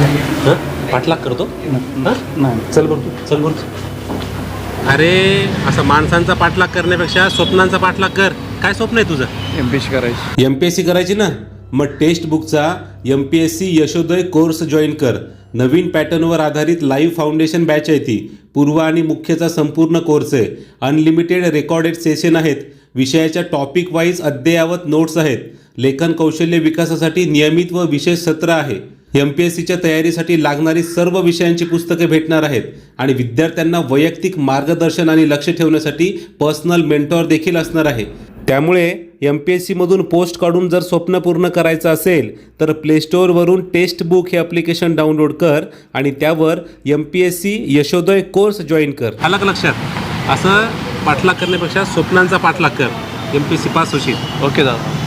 हं? पाठलाग करतो? हं? नाही. चल बरं तू. चल बरं अरे असं माणसांचा पाठलाग करण्यापेक्षा स्वप्नांचा पाठलाग कर. काय स्वप्न आहे तुझं? एम पी सी करायची. एम पी एस सी करायची ना? मग text बुकचा M P S C Yashoday course join कर. नवीन पॅटर्नवर आधारित लाईव्ह फाउंडेशन बॅच आहे ती. पूर्व आणि मुख्यचा संपूर्ण कोर्स आहे. अनलिमिटेड रेकॉर्डेड सेशन आहेत. विषयाच्या टॉपिक वाईज अद्ययावत नोट्स आहेत. लेखन कौशल्य विकासासाठी नियमित व विशेष सत्र आहे. एम पी एस सीच्या तयारीसाठी लागणारी सर्व विषयांची पुस्तके भेटणार आहेत आणि विद्यार्थ्यांना वैयक्तिक मार्गदर्शन आणि लक्ष ठेवण्यासाठी पर्सनल मेंटॉर देखील असणार आहे. त्यामुळे एम पी एस सीमधून पोस्ट काढून जर स्वप्न पूर्ण करायचं असेल तर प्लेस्टोअरवरून टेस्ट बुक हे ॲप्लिकेशन डाउनलोड कर आणि त्यावर M P S C Yashoday course join कर. अलग लक्षात? असं पाठलाग करण्यापेक्षा स्वप्नांचा पाठलाग कर. M P S C pass होशील. ओके दादा.